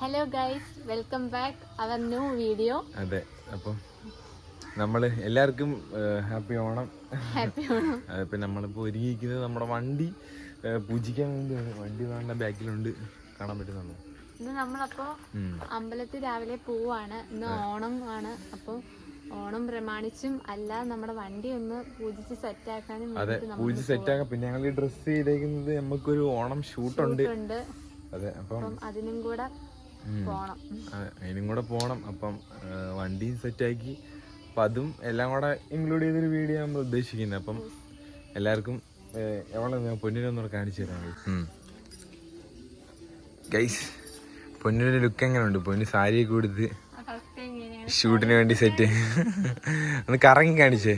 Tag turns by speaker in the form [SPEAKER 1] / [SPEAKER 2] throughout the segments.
[SPEAKER 1] Hello guys welcome back our new video
[SPEAKER 2] അതെ അപ്പം നമ്മൾ എല്ലാവർക്കും ഹാപ്പി ഓണം.
[SPEAKER 1] ഹാപ്പി ഓണം.
[SPEAKER 2] അതിപ്പോൾ നമ്മളിപ്പോൾ ഒരുങ്ങിയിരിക്കുന്നത് നമ്മുടെ വണ്ടി പൂജിക്കാൻ വേണ്ടിയാണ്. വണ്ടി വേണ്ട ബാക്കിലുണ്ട്. കാണാൻ പറ്റുന്നുണ്ടോ
[SPEAKER 1] ഇന്ന് നമ്മളപ്പോ അമ്പലത്തിൽ രാവിലെ പോവാണ്. ഇന്ന് ഓണം ആണ്. അപ്പോൾ ഓണം പ്രമാണിച്ചും അല്ല നമ്മുടെ വണ്ടി ഒന്ന് പൂജിച്ച് സെറ്റ് ആക്കാനും
[SPEAKER 2] അതെ പൂജി സെറ്റ് ആക്കാം. പിന്നെ ഞങ്ങൾ ഡ്രസ്സ് ചെയ്തേക്കുന്നത് നമുക്കൊരു ഓണം ഷൂട്ടുണ്ട് അതെ അപ്പം
[SPEAKER 1] അതിനും കൂടെ. പോണം.
[SPEAKER 2] അതെ അതിനും കൂടെ പോണം. അപ്പം ഏഹ്, വണ്ടിയും സെറ്റാക്കി. അപ്പം അതും എല്ലാം കൂടെ ഇൻക്ലൂഡ് ചെയ്തൊരു വീഡിയോ നമ്മൾ ഉദ്ദേശിക്കുന്നത്. അപ്പം എല്ലാവർക്കും എവിടെ ഞാൻ പൊന്നിനൊന്നുകൂടെ കാണിച്ചു തരാം. ഗൈസ് പൊന്നിന്റെ ലുക്ക് എങ്ങനെയുണ്ട് പൊന്നു സാരിയൊക്കെ കൊടുത്ത് ഷൂട്ടിന് വേണ്ടി സെറ്റ് ഒന്ന് കറങ്ങി കാണിച്ചേ.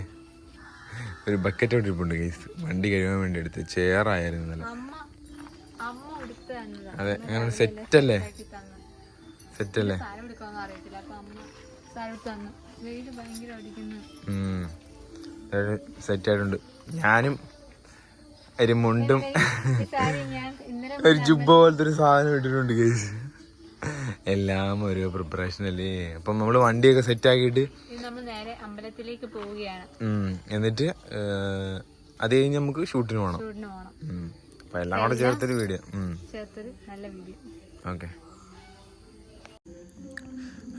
[SPEAKER 2] ഒരു ബക്കറ്റ് ഇട്ടിട്ടുണ്ട് ഗൈസ് വണ്ടി കഴിയാൻ വേണ്ടി എടുത്ത് ചെയറായിരുന്നു നല്ല അതെ അങ്ങനെ സെറ്റ്
[SPEAKER 1] തന്നു.
[SPEAKER 2] സെറ്റ് ആയിട്ടുണ്ട്. ഞാനും ഒരു മുണ്ടും ഒരു ജുബ പോലത്തെ ഒരു സാധനം ഇട്ടിട്ടുണ്ട് ഗൈസ് എല്ലാം ഒരു പ്രിപ്പറേഷൻ അല്ലേ? അപ്പം നമ്മൾ വണ്ടിയൊക്കെ സെറ്റ് ആക്കിയിട്ട്
[SPEAKER 1] അമ്പലത്തിലേക്ക് പോവുകയാണ്.
[SPEAKER 2] എന്നിട്ട് അത് കഴിഞ്ഞ് നമുക്ക് ഷൂട്ടിന് പോകണം അപ്പൊ എല്ലാം കൂടെ ചേർത്തൊരു വീഡിയോ ഓക്കെ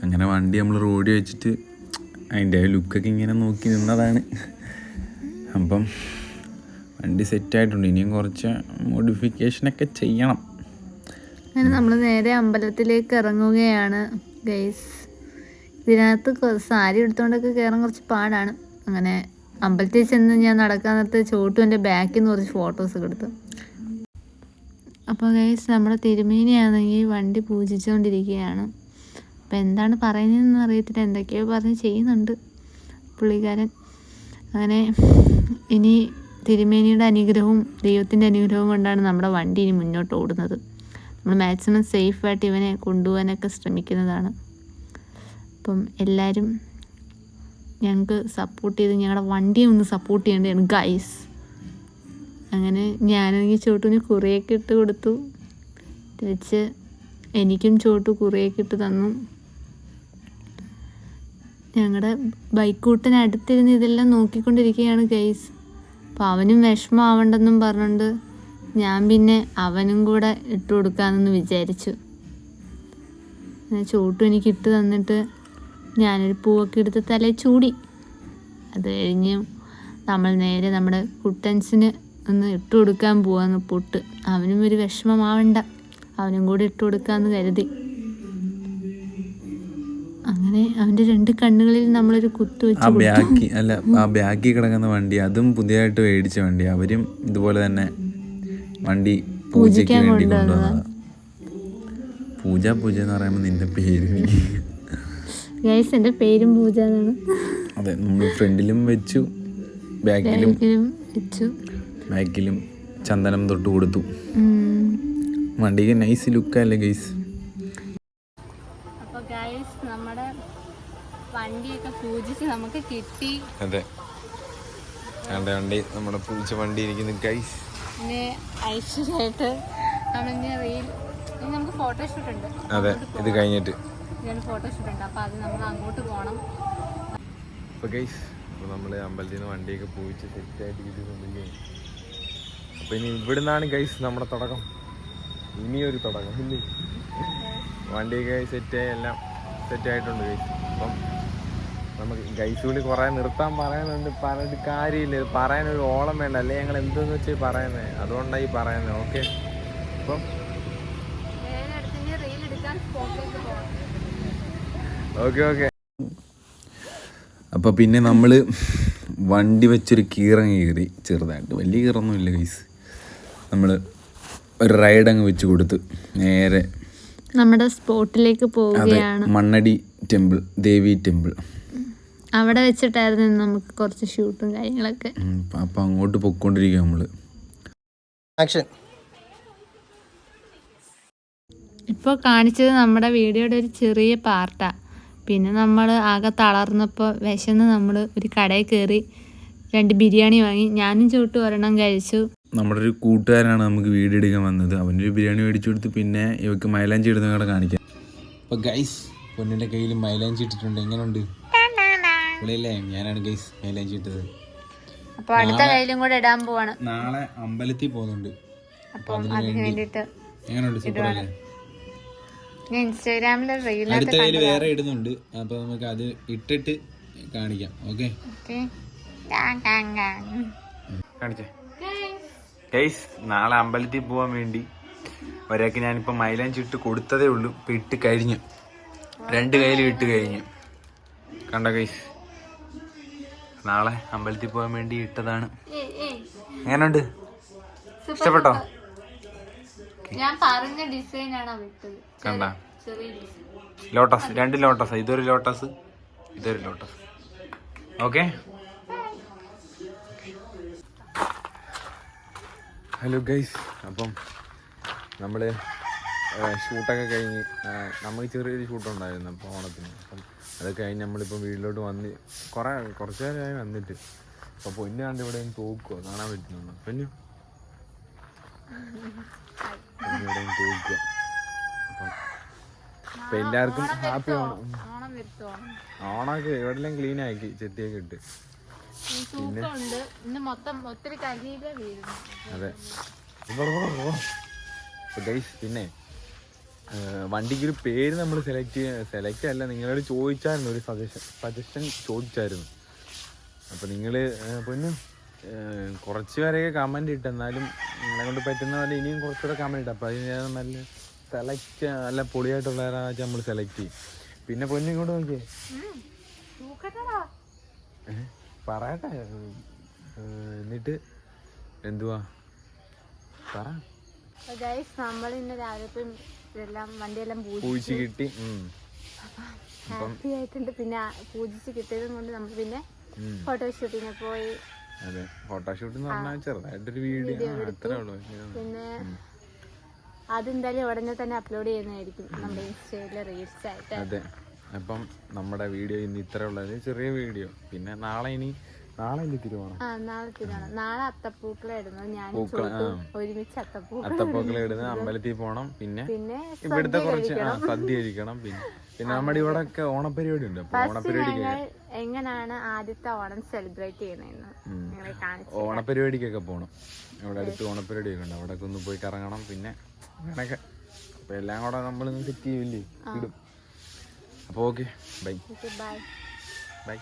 [SPEAKER 2] അങ്ങനെ വണ്ടി നമ്മൾ റോഡിൽ വെച്ചിട്ട് അതിന്റെ ലുക്കൊക്കെ ഇങ്ങനെ നോക്കി നിന്നതാണ്. അപ്പം വണ്ടി സെറ്റായിട്ടുണ്ട് ഇനിയും കുറച്ച് മോഡിഫിക്കേഷനൊക്കെ ചെയ്യണം.
[SPEAKER 1] അങ്ങനെ നമ്മൾ നേരെ അമ്പലത്തിലേക്ക് ഇറങ്ങുകയാണ് ഗൈസ് ഇതിനകത്ത് സാരി എടുത്തുകൊണ്ടൊക്കെ കയറാൻ കുറച്ച് പാടാണ്. അങ്ങനെ അമ്പലത്തിൽ ചെന്ന് ഞാൻ നടക്കാൻ നേരത്ത് ചോട്ടു എന്റെ ബാക്കിൽ നിന്ന് കുറച്ച് ഫോട്ടോസ് എടുത്തു. അപ്പോൾ ഗൈസ് നമ്മുടെ തിരുമേനിയാണെങ്കിൽ വണ്ടി പൂജിച്ചുകൊണ്ടിരിക്കുകയാണ് അപ്പോൾ എന്താണ് പറയുന്നതെന്ന് അറിയത്തില്ല. എന്തൊക്കെയോ പറഞ്ഞ് ചെയ്യുന്നുണ്ട് പുള്ളിക്കാരൻ. അങ്ങനെ ഇനി തിരുമേനിയുടെ അനുഗ്രഹവും ദൈവത്തിന്റെ അനുഗ്രഹവും കൊണ്ടാണ് നമ്മുടെ വണ്ടി ഇനി മുന്നോട്ട് ഓടുന്നത്. നമ്മൾ മാക്സിമം സേഫായിട്ട് ഇവനെ കൊണ്ടുപോകാനൊക്കെ ശ്രമിക്കുന്നതാണ്. അപ്പം എല്ലാവരും ഞങ്ങൾക്ക് സപ്പോർട്ട് ചെയ്ത് ഞങ്ങളുടെ വണ്ടിയെ ഒന്ന് സപ്പോർട്ട് ചെയ്യേണ്ടതാണ് ഗൈസ് അങ്ങനെ ഞാനാണെങ്കിൽ ചോട്ടുവിന് കുറേയൊക്കെ ഇട്ട് കൊടുത്തു. തിരിച്ച് എനിക്കും ചോട്ടു കുറേയൊക്കെ ഇട്ട് തന്നു. ഞങ്ങളുടെ ബൈക്കൂട്ടിനടുത്തിരുന്ന് ഇതെല്ലാം നോക്കിക്കൊണ്ടിരിക്കുകയാണ് ഗെയ്സ് അപ്പോൾ അവനും വിഷമമാവണ്ടെന്നും പറഞ്ഞുകൊണ്ട് ഞാൻ പിന്നെ അവനും കൂടെ ഇട്ട് കൊടുക്കാമെന്ന് വിചാരിച്ചു. ചോട്ടും എനിക്ക് ഇട്ട് തന്നിട്ട് ഞാനൊരു പൂവൊക്കെ എടുത്ത് തലയിൽ ചൂടി. അത് കഴിഞ്ഞ് നമ്മൾ നേരെ നമ്മുടെ കുട്ടൻസിന് ഒന്ന് ഇട്ട് കൊടുക്കാൻ പോവാന്ന് പൊട്ട്. അവനും ഒരു വിഷമമാവണ്ട. അവനും കൂടെ ഇട്ട് കൊടുക്കാമെന്ന് കരുതി. അവന്റെ രണ്ട് കണ്ണുകളിൽ നമ്മളൊരു കുത്തു വെച്ച്
[SPEAKER 2] ആ ബാക്കി അല്ല ആ ബാക്കി കിടക്കുന്ന വണ്ടി അതും പുതിയതായിട്ട് മേടിച്ച വണ്ടി. അവരും ഇതുപോലെ തന്നെ വണ്ടി പൂജിക്കാൻ വേണ്ടി കൊണ്ടുവന്നതാണ് പൂജ പൂജ എന്ന് പറയുമ്പോൾ നിന്റെ പേര്.
[SPEAKER 1] ഗൈസ് എന്റെ പേരും പൂജ എന്നാണ്.
[SPEAKER 2] അതെ നമ്മൾ ഫ്രണ്ടിലും വെച്ചു ബാക്കിലും
[SPEAKER 1] വെച്ചു.
[SPEAKER 2] ബാക്കിലും ചന്ദനം തൊട്ട് കൊടുത്തു. വണ്ടിക്ക് നൈസ് ലുക്കല്ലേ ഗൈസ്
[SPEAKER 1] വണ്ടിയൊക്കെ പൂജിച്ച് നമുക്ക് കിട്ടി.
[SPEAKER 2] അതെ. വേണ്ട വണ്ടി നമ്മുടെ പൂച്ച വണ്ടി ഇരിക്കുന്നു ഗൈസ്
[SPEAKER 1] പിന്നെ ഐശ്വര്യമായിട്ട് നമ്മളിങ്ങനെ റീൽ ഇനി നമുക്ക് ഫോട്ടോഷൂട്ട് ഉണ്ട്.
[SPEAKER 2] അതെ ഇത് കഴിഞ്ഞിട്ട്.
[SPEAKER 1] ഇതിന് ഫോട്ടോഷൂട്ട് ഉണ്ട്. അപ്പോൾ അത് നമ്മൾ അങ്ങോട്ട് പോകണം
[SPEAKER 2] അപ്പോൾ ഗൈസ് അപ്പോൾ നമ്മൾ അമ്പലത്തിൽ നിന്ന് വണ്ടിയൊക്കെ പൂച്ച് സെറ്റായിട്ട് കിട്ടിയിട്ടുണ്ടെങ്കിൽ അപ്പോൾ ഇനി ഇവിടുന്നാണ് ഗൈസ് നമ്മുടെ തുടക്കം. ഇനിയൊരു തുടക്കം ഇല്ലേ? വണ്ടിയൊക്കെ സെറ്റായി എല്ലാം സെറ്റ് ആയിട്ടുണ്ട് ഗൈസ് അപ്പം നമുക്ക് ഗൈസൂണി കുറേ നിർത്താൻ പറയാനുണ്ട്. പറഞ്ഞിട്ട് കാര്യമില്ല. പറയാനൊരു ഓളം വേണ്ട. അല്ലേ ഞങ്ങൾ എന്തെന്ന് വെച്ചാൽ പറയുന്നത് അതുകൊണ്ടാണ് ഈ പറയുന്നത് ഓക്കെ അപ്പം ഓക്കെ ഓക്കെ അപ്പോൾ പിന്നെ നമ്മൾ വണ്ടി വെച്ചൊരു കീറങ്ങ് കീറി ചെറുതായിട്ട്. വലിയ കീറൊന്നും ഇല്ല ഗൈസ് നമ്മൾ ഒരു റൈഡ് അങ്ങ് വെച്ച് കൊടുത്ത് നേരെ
[SPEAKER 1] നമ്മുടെ സ്പോട്ടിലേക്ക് പോവുകയാണ്.
[SPEAKER 2] മണ്ണടി ടെമ്പിൾ ദേവി ടെമ്പിൾ
[SPEAKER 1] അവിടെ വെച്ചിട്ടായിരുന്നു നമുക്ക് കുറച്ച് ഷൂട്ടും കാര്യങ്ങളൊക്കെ.
[SPEAKER 2] അപ്പം അങ്ങോട്ട് പൊക്കോണ്ടിരിക്കുക നമ്മൾ.
[SPEAKER 3] ആക്ഷൻ
[SPEAKER 1] ഇപ്പോൾ കാണിച്ചത് നമ്മുടെ വീഡിയോയുടെ ഒരു ചെറിയ പാർട്ടാണ് പിന്നെ നമ്മൾ ആകെ തളർന്നപ്പോൾ വിശന്ന് നമ്മൾ ഒരു കടയിൽ കയറി രണ്ട് ബിരിയാണി വാങ്ങി. ഞാനും ചൂട്ട് ഒരെണ്ണം കഴിച്ചു.
[SPEAKER 2] നമ്മുടെ ഒരു കൂട്ടുകാരനാണ് നമുക്ക് വീഡിയോ എടുക്കാൻ വന്നത്. അവനൊരു ബിരിയാണി മേടിച്ചു കൊടുത്ത് പിന്നെ ഇവക്ക് മൈലാഞ്ചി ഇടുന്ന കാണിക്കാം. ഇപ്പൊ ഗൈസ് പൊന്നിന്റെ കയ്യിൽ മൈലാഞ്ചി ഇട്ടിട്ടുണ്ട്. എങ്ങനെയുണ്ട് ഇവിടെയല്ലേ ഞാനാണ് ഗൈസ് മൈലാഞ്ചി ഇട്ടത്.
[SPEAKER 1] അപ്പൊ അടുത്ത കയ്യിലും കൂടെ ഇടാൻ പോവാണ്.
[SPEAKER 2] നാളെ അമ്പലത്തിൽ പോകുന്നുണ്ട്.
[SPEAKER 1] അപ്പോൾ അതിന് വേണ്ടിട്ട്
[SPEAKER 2] എങ്ങനെയുണ്ട്? സൂപ്പർ അല്ലേ
[SPEAKER 1] ഞാൻ ആയിട്ട് റീലൊക്കെ
[SPEAKER 2] അടുത്ത കയ്യിൽ വേറെ ഇടുന്നുണ്ട്. അപ്പൊ നമുക്ക് അത് ഇട്ടിട്ട് കാണിക്കാം. ഓക്കെ? കാണിച്ചേ. ഗൈസ് നാളെ അമ്പലത്തിൽ പോകാൻ വേണ്ടി ഒരാൾക്ക് ഞാനിപ്പോ മൈലാഞ്ചി ഇട്ട് കൊടുത്തതേ ഉള്ളൂ. ഇപ്പൊ ഇട്ട് കഴിഞ്ഞു. രണ്ട് കയ്യിലും ഇട്ട് കഴിഞ്ഞു. കണ്ട ഗൈസ് നാളെ അമ്പലത്തിൽ പോകാൻ വേണ്ടി ഇട്ടതാണ്. എങ്ങനെയുണ്ട്? ഇഷ്ടപ്പെട്ടോ?
[SPEAKER 1] ഞാൻ പറഞ്ഞ ഡിസൈൻ ആണ്
[SPEAKER 2] കണ്ട? ലോട്ടസ് രണ്ട് ലോട്ടസ് ഇതൊരു ലോട്ടസ് ഇതൊരു ലോട്ടസ് ഓക്കെ ഹലോ ഗൈസ് അപ്പം നമ്മൾ ഷൂട്ടൊക്കെ കഴിഞ്ഞ് നമുക്ക് ചെറിയൊരു ഷൂട്ടുണ്ടായിരുന്നു അപ്പോൾ ഓണത്തിന്. അപ്പം അത് കഴിഞ്ഞ് നമ്മളിപ്പോൾ വീട്ടിലോട്ട് വന്ന് കുറേ കുറച്ച് നേരമായി വന്നിട്ട്. അപ്പോൾ പൊന്നു കണ്ട് ഇവിടെ തൂക്കുക കാണാൻ പറ്റുന്നുണ്ട്? പൊന്നു? ഇവിടെ തോക്കുക. അപ്പം അപ്പം എല്ലാവർക്കും ഹാപ്പി ഓണം. ഓണമൊക്കെ എവിടെല്ലാം ക്ലീൻ ആക്കി ചെത്തിയൊക്കെ ഇട്ട്.
[SPEAKER 1] പിന്നെ
[SPEAKER 2] അതെ. പിന്നെ വണ്ടിക്ക് ഒരു പേര് നമ്മൾ സെലക്ട് സെലക്ട് അല്ല നിങ്ങളോട് ചോദിച്ചായിരുന്നു ഒരു സജഷൻ സജഷൻ ചോദിച്ചായിരുന്നു. അപ്പോൾ നിങ്ങൾ പൊന്നു കുറച്ച് പേരെയൊക്കെ കമന്റ് ഇട്ട് എന്നാലും നിങ്ങളെ കൊണ്ട് പറ്റുന്ന പോലെ ഇനിയും കുറച്ചുകൂടെ കമന്റ് ഇട്ട് അപ്പോൾ അതിന് നല്ല സെലക്ട് നല്ല പൊളിയായിട്ടുള്ള വെച്ചാൽ നമ്മൾ സെലക്ട് ചെയ്യും. പിന്നെ പൊന്നു ഇങ്ങോട്ട് നോക്കിയേ. പറയട്ടെ. എന്നിട്ട് എന്തുവാ? പറ.
[SPEAKER 1] നമ്മൾ ഇന്ന് രാവിലെ ഇതെല്ലാം വണ്ടിയെല്ലാം
[SPEAKER 2] പൂജിച്ചു. കിട്ടി.
[SPEAKER 1] ഹാപ്പി ആയിട്ടുണ്ട്. പിന്നെ പൂജിച്ച് കിട്ടിയതും കൊണ്ട് നമ്മൾ പിന്നെ. ഫോട്ടോഷൂട്ടിന് പോയി.
[SPEAKER 2] അതെ. ഫോട്ടോഷൂട്ട് എന്ന് പറഞ്ഞാൽ ചെറുതായിട്ടൊരു വീഡിയോ. അത്രേ ഉള്ളൂ.
[SPEAKER 1] പിന്നെ അതെന്തായാലും ഉടനെ തന്നെ അപ്ലോഡ് ചെയ്യുന്നതായിരിക്കും. നമ്മുടെ ഇൻസ്റ്റയിലെ റീൽസ് ആയിട്ട്.
[SPEAKER 2] അതെ. അപ്പം നമ്മുടെ വീഡിയോ ഇന്ന് ഇത്ര ഉള്ളത് ചെറിയ വീഡിയോ. പിന്നെ നാളെ ഇനി നാളെ തിരുവോണം.
[SPEAKER 1] ആ നാളെ അത്തപ്പൂക്കള ഇടുന്നത്. ഞാൻ ഒരുമിച്ച് അത്തപ്പൂക്കൾ
[SPEAKER 2] അത്തപ്പൊക്കെ ഇടുന്ന അമ്പലത്തിൽ പോണം. പിന്നെ
[SPEAKER 1] പിന്നെ
[SPEAKER 2] ഇവിടുത്തെ കുറച്ച് സദ്യ കഴിക്കണം. പിന്നെ പിന്നെ നമ്മുടെ ഇവിടെ ഒക്കെ ഓണപരിപാടി ഉണ്ട്
[SPEAKER 1] ഞങ്ങൾ എങ്ങനെയാണ് ആദ്യത്തെ ഓണം സെലിബ്രേറ്റ് ചെയ്യുന്നതെന്ന് ഓണപ്പരിപാടിക്കൊക്കെ പോണം.
[SPEAKER 2] ഓണപരിപാടിക്കൊക്കെ പോകണം ഇവിടെ അടുത്ത് ഓണപരിപാടിയൊക്കെ ഉണ്ട്. അവിടെ ഒന്ന് പോയി കറങ്ങണം പിന്നെ അങ്ങനെയൊക്കെ. അപ്പൊ എല്ലാം കൂടെ നമ്മളിന്ന് സെറ്റ് ചെയ്യില്ലേ? ഇടും. അപ്പോൾ ഓക്കെ. ബൈ.
[SPEAKER 1] ബൈ.
[SPEAKER 2] ബൈ.